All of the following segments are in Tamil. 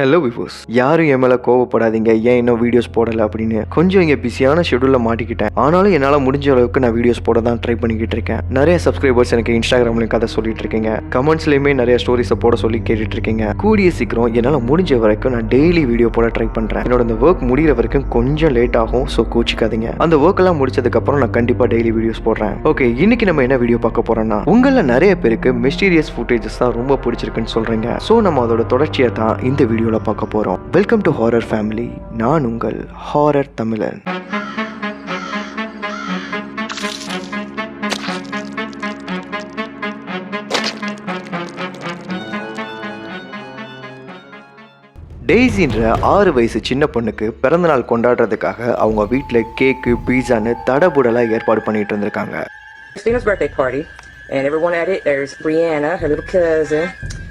ஹலோ விவோஸ் யாரும் என் மேலே கோவப்படாதீங்க. ஏன் இன்னும் வீடியோஸ் போடலை அப்படின்னு? கொஞ்சம் இங்கே பிஸியான ஷெடியூலில் மாட்டிக்கிட்டேன். ஆனாலும் என்னால் முடிஞ்ச அளவுக்கு நான் வீடியோஸ் போட தான் ட்ரை பண்ணிக்கிட்டு இருக்கேன். நிறைய சப்ஸ்கிரைபர்ஸ் எனக்கு இன்ஸ்டாகிராம்லையும் கதை சொல்லிட்டு இருக்கீங்க. கமெண்ட்ஸ்லையுமே நிறைய ஸ்டோரிஸை போட சொல்லி கேட்டுட்டு இருக்கீங்க. கூடிய சீக்கிரம் என்னால் முடிஞ்ச வரைக்கும் நான் டெய்லி வீடியோ போட ட்ரை பண்ணுறேன் என்னோட இந்த ஒர்க் முடிகிற வரைக்கும் கொஞ்சம் லேட் ஆகும் ஸோ கோச்சிக்காதீங்க. அந்த ஒர்க் எல்லாம் முடிச்சதுக்கப்புறம் நான் கண்டிப்பாக டெய்லி வீடியோஸ் போடுறேன். ஓகே இன்னைக்கு நம்ம என்ன வீடியோ பார்க்க போறோம்னா உங்களில் நிறைய பேருக்கு மிஸ்டீரியஸ் ஃபுட்டேஜஸ் தான் ரொம்ப பிடிச்சிருக்குன்னு சொல்கிறீங்க ஸோ நம்ம அதோட தொடர்ச்சியை தான் இந்த வீடியோ வீடியோவில் பார்க்க போகிறோம் வெல்கம் டு ஹாரர் ஃபேமிலி நான் உங்கள் ஹாரர் தமிழன் டெய்ஸின்ற ஆறு வயசு சின்ன பொண்ணுக்கு பிறந்தநாள் கொண்டாடுறதுக்காக அவங்க வீட்டில் கேக்கு பீஸான்னு தடபுடலாக ஏற்பாடு பண்ணிட்டு இருந்திருக்காங்க Christina's birthday party, and everyone at it. There's Brianna, her little cousin.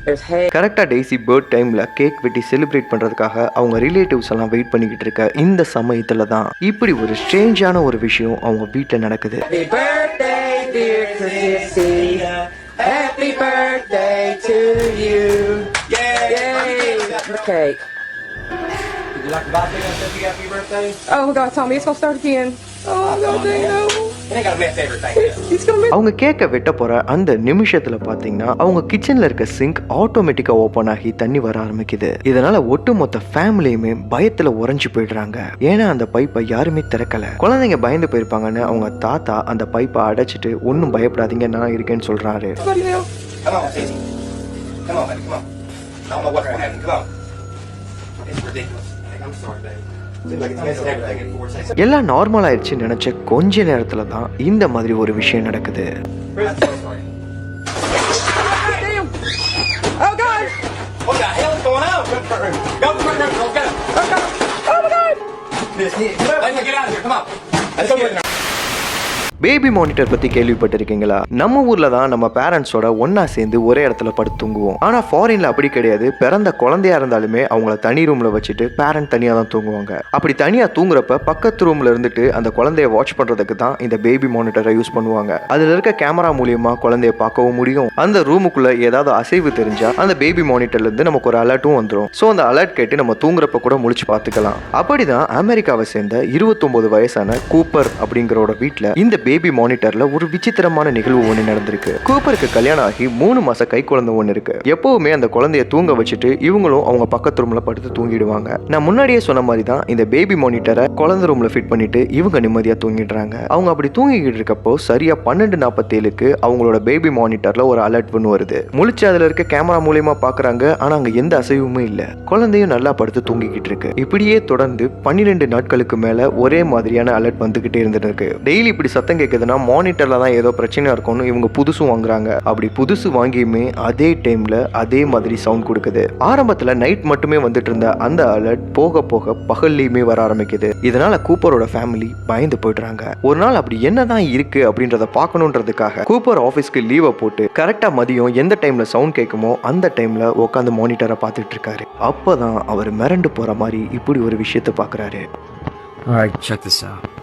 There's Hay. கரெக்டாக டெய்ஸி பர்த் டைமில் கேக் வெட்டி செலிப்ரேட் பண்ணுறதுக்காக அவங்க ரிலேட்டிவ்ஸ் எல்லாம் வெயிட் பண்ணிக்கிட்டு இருக்க இந்த சமயத்தில் தான் இப்படி ஒரு ஸ்ட்ரேஞ்சான ஒரு விஷயம் அவங்க வீட்டில் நடக்குது Happy birthday, to you. Would like to buy me a happy happy birthday? Oh God, Tommy, it's gonna start again. Oh. அவங்க கேக்கை வெட்ட போகிற அந்த நிமிஷத்தில் பார்த்தீங்கன்னா அவங்க கிச்சனில் இருக்க சிங்க் ஆட்டோமேட்டிக்காக ஓப்பன் ஆகி தண்ணி வர ஆரம்பிக்குது இதனால ஒட்டுமொத்த ஃபேமிலியுமே பயத்தில் உறைஞ்சு போயிடுறாங்க ஏன்னா அந்த பைப்பை யாருமே திறக்கல குழந்தைங்க பயந்து போயிருப்பாங்கன்னு அவங்க தாத்தா அந்த பைப்பை அடைச்சிட்டு ஒன்றும் பயப்படாதீங்க நான் இருக்கேன்னு சொல்றாரு Somebody now. Come on, Sissy. Come on, baby, come on. I don't know what's gonna happen. Come on. It's ridiculous. I'm sorry, baby. Seems like it's messing everything in four seconds. எல்லாம் நார்மல் ஆயிடுச்சுன்னு நினைச்ச கொஞ்ச நேரத்துல தான் இந்த மாதிரி ஒரு விஷயம் நடக்குது I'm so sorry. God damn. Oh God. What the hell is going on? Go to the front room. Go to the front room. Go. Go. Oh God. Oh my God. Miss Nick, Let's get out of here. Come on. Let's go in there. Baby monitor பத்தி கேள்விப்பட்டிருக்கீங்களா? நம்ம ஊர்ல தான் நம்ம பேரண்ட்ஸோட ஒன்றா சேர்ந்து ஒரே இடத்துல படுத்து தூங்குவோம். ஆனா ஃபாரின்ல அப்படி கிடையாது. பிறந்த குழந்தையா இருந்தாலுமே அவங்கள தனி ரூம்ல வச்சுட்டு பேரண்ட் தனியா தான் தூங்குவாங்க. அப்படி தனியா தூங்குறப்ப பக்கத்து ரூம்ல இருந்துட்டு அந்த குழந்தைய வாட்ச் பண்றதுக்கு தான் இந்த பேபி மானிட்டரை யூஸ் பண்ணுவாங்க. அதுல இருக்க கேமரா மூலியமா குழந்தைய பார்க்கவும் முடியும். அந்த ரூமுக்குள்ள ஏதாவது அசைவு தெரிஞ்சா அந்த பேபி மானிட்டர்ல இருந்து நமக்கு ஒரு அலர்ட்டும் வந்துடும் ஸோ அந்த அலர்ட் கேட்டு நம்ம தூங்குறப்ப கூட முழிச்சு பார்த்துக்கலாம். அப்படிதான் அமெரிக்காவை சேர்ந்த 29 வயசான கூப்பர் அப்படிங்கிறோட வீட்டில் இந்த பேபி மானிட்டர்ல ஒரு விசித்திரமான நிகழ்வு ஒன்று நடந்திருக்கு. கூப்பருக்கு கல்யாணம் ஆகி மூணு மாச கை குழந்தை ஒன்று இருக்கு. எப்பவுமே அந்த குழந்தைய தூங்க வச்சுட்டு இவங்களும் அவங்க பக்கத்து ரூம்ல படுத்து தூங்கிடுவாங்க. நான் முன்னாடியே சொன்ன மாதிரி தான் இந்த பேபி மானிட்டரை குழந்தை ரூம்ல ஃபிட் பண்ணிட்டு இவங்க நிம்மதியா தூங்கிடுறாங்க. அவங்க அப்படி தூங்கிக்கிட்டு இருக்கப்போ சரியா பன்னெண்டு நாற்பத்தேழுக்கு அவங்களோட பேபி மானிட்டர்ல ஒரு அலர்ட் ஒன்று வருது. முழிச்சு அதுல இருக்க கேமரா மூலியமா பாக்குறாங்க. ஆனா அங்க எந்த அசைவுமே இல்ல. குழந்தையும் நல்லா படுத்து தூங்கிக்கிட்டு இருக்கு. இப்படியே தொடர்ந்து பன்னிரெண்டு நாட்களுக்கு மேல ஒரே மாதிரியான அலர்ட் வந்துகிட்டே இருந்துட்டு இருக்கு. டெய்லி இப்படி சத்தம் கேட்குதுன்னா மானிட்டர்ல தான் ஏதோ பிரச்சனையாக இருக்கும்னு இவங்க புதுசும் வாங்குறாங்க. அப்படி புதுசு வாங்கியுமே அதே டைம்ல அதே மாதிரி சவுண்ட் கொடுக்குது. ஆரம்பத்தில் நைட் மட்டுமே வந்துட்டு இருந்த அந்த அலர்ட் போக போக பகல்லையுமே வர ஆரம்பிக்குது. இதனால கூப்பரோட ஃபேமிலி பயந்து போயிடுறாங்க. ஒரு நாள் அப்படி என்னதான் இருக்கு அப்படின்றத பார்க்கணுன்றதுக்காக கூப்பர் ஆஃபீஸ்க்கு லீவை போட்டு கரெக்டாக மதியம் எந்த டைமில் சவுண்ட் கேட்குமோ அந்த டைமில் உட்காந்து மானிட்டரை பார்த்துட்டு இருக்காரு. அப்போதான் அவர் மிரண்டு போகிற மாதிரி இப்படி ஒரு விஷயத்தை பார்க்கறாரு Alright, check this out.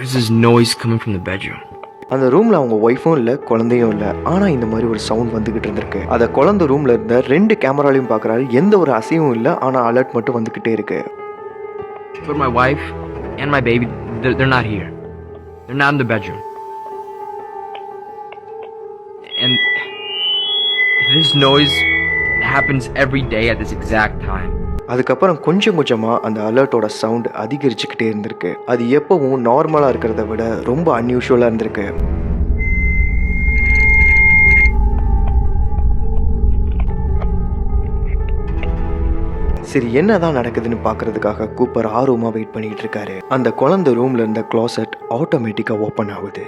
There's this noise coming from the bedroom. அந்த ரூம்ல அவங்க ஒய்ஃபும் இல்ல குழந்தையும் இல்ல ஆனா இந்த மாதிரி ஒரு சவுண்ட் வந்துகிட்டு இருந்திருக்கு அத குழந்தை ரூம்ல இருந்த ரெண்டு கேமராலையும் பார்க்கறாரு எந்த ஒரு அசைவும் இல்ல ஆனா அலர்ட் மட்டும் வந்துகிட்டே இருக்கு But my wife and my baby, they're, they're not here. They're not in the bedroom. And this noise happens every day at this exact time. அதுக்கப்புறம் கொஞ்சம் கொஞ்சமாக அந்த அலர்ட்டோட சவுண்ட் அதிகரிச்சுக்கிட்டே இருந்திருக்கு. அது எப்பவும் நார்மலாக இருக்கிறத விட ரொம்ப அன்யூஷுவலாக இருந்திருக்கு. சரி என்னதான் நடக்குதுன்னு பார்க்கறதுக்காக கூப்பர் ஆர்வமா வெயிட் பண்ணிட்டு இருக்காரு. அந்த குழந்தை ரூம்ல இருந்த க்ளோசட் ஆட்டோமேட்டிக்கா ஓப்பன் ஆகுது.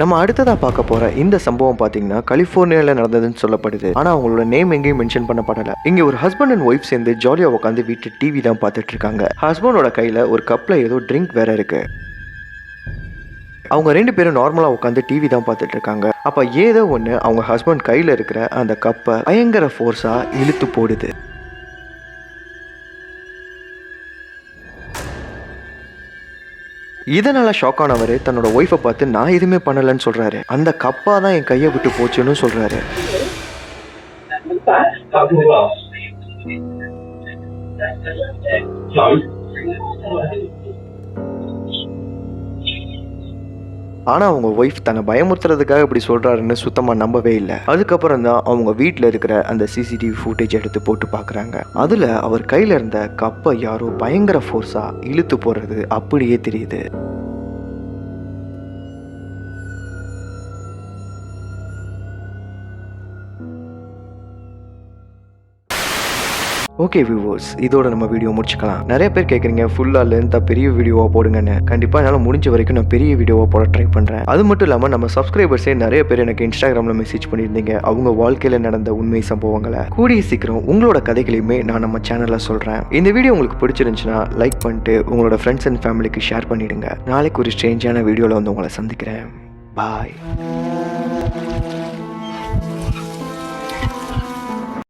நம்ம அடுத்ததாக பார்க்க போகிற இந்த சம்பவம் பார்த்தீங்கன்னா கலிஃபோர்னியாவில் நடந்ததுன்னு சொல்லப்படுது. ஆனால் அவங்களோட நேம் எங்கேயும் மென்ஷன் பண்ணப்படல. இங்கே ஒரு ஹஸ்பண்ட் அண்ட் ஒய்ஃப் சேர்ந்து ஜாலியாக உட்காந்து வீட்டு டிவி தான் பார்த்துட்டு இருக்காங்க. ஹஸ்பண்டோட கையில் ஒரு கப்பில் ஏதோ ட்ரிங்க் வேற இருக்கு. அவங்க ரெண்டு பேரும் நார்மலாக உட்காந்து டிவி தான் பார்த்துட்டு இருக்காங்க. அப்போ ஏதோ ஒன்று அவங்க ஹஸ்பண்ட் கையில் இருக்கிற அந்த கப்பை பயங்கர ஃபோர்ஸாக இழுத்து போடுது. இதனால ஷாக் ஆனவர் தன்னோட ஒய்ஃபை பார்த்து நான் எதுவுமே பண்ணலன்னு சொல்றாரு. அந்த கப்பா தான் என் கையை விட்டு போச்சுன்னு சொல்றாரு. Talk ஆனால் அவங்க ஒய்ஃப் தன்னை பயமுறுத்துறதுக்காக இப்படி சொல்கிறாருன்னு சுத்தமாக நம்பவே இல்லை. அதுக்கப்புறம் தான் அவங்க வீட்டில் இருக்கிற அந்த சிசிடிவி ஃபுட்டேஜ் எடுத்து போட்டு பார்க்குறாங்க அதில் அவர் கையில் இருந்த கப்பை யாரோ பயங்கர ஃபோர்ஸாக இழுத்து போடுறது அப்படியே தெரியுது. ஓகே வியூவர்ஸ் இதோட நம்ம வீடியோ முடிச்சுக்கலாம். நிறைய பேர் கேட்குறீங்க ஃபுல்லாக லென்த்தாக பெரிய வீடியோவாக போடுங்கன்னு. கண்டிப்பாக என்னால் முடிஞ்ச வரைக்கும் நான் பெரிய வீடியோவாக போட ட்ரை பண்ணுறேன் அது மட்டும் இல்லாமல் நம்ம சப்ஸ்கிரைபர்ஸே நிறைய பேர் எனக்கு இன்ஸ்டாகிராமில் மெசேஜ் பண்ணியிருந்தீங்க. அவங்க வாழ்க்கையில் நடந்த உண்மை சம்பவங்களை. கூடிய சீக்கிரம் உங்களோட கதைகளையுமே நான் நம்ம சேனலில் சொல்கிறேன் இந்த வீடியோ உங்களுக்கு பிடிச்சிருந்துச்சுன்னா லைக் பண்ணிட்டு உங்களோட ஃப்ரெண்ட்ஸ் அண்ட் ஃபேமிலிக்கு ஷேர் பண்ணிவிடுங்க நாளைக்கு ஒரு ஸ்ட்ரேஞ்சான வீடியோவில் வந்து உங்களை சந்திக்கிறேன். பாய்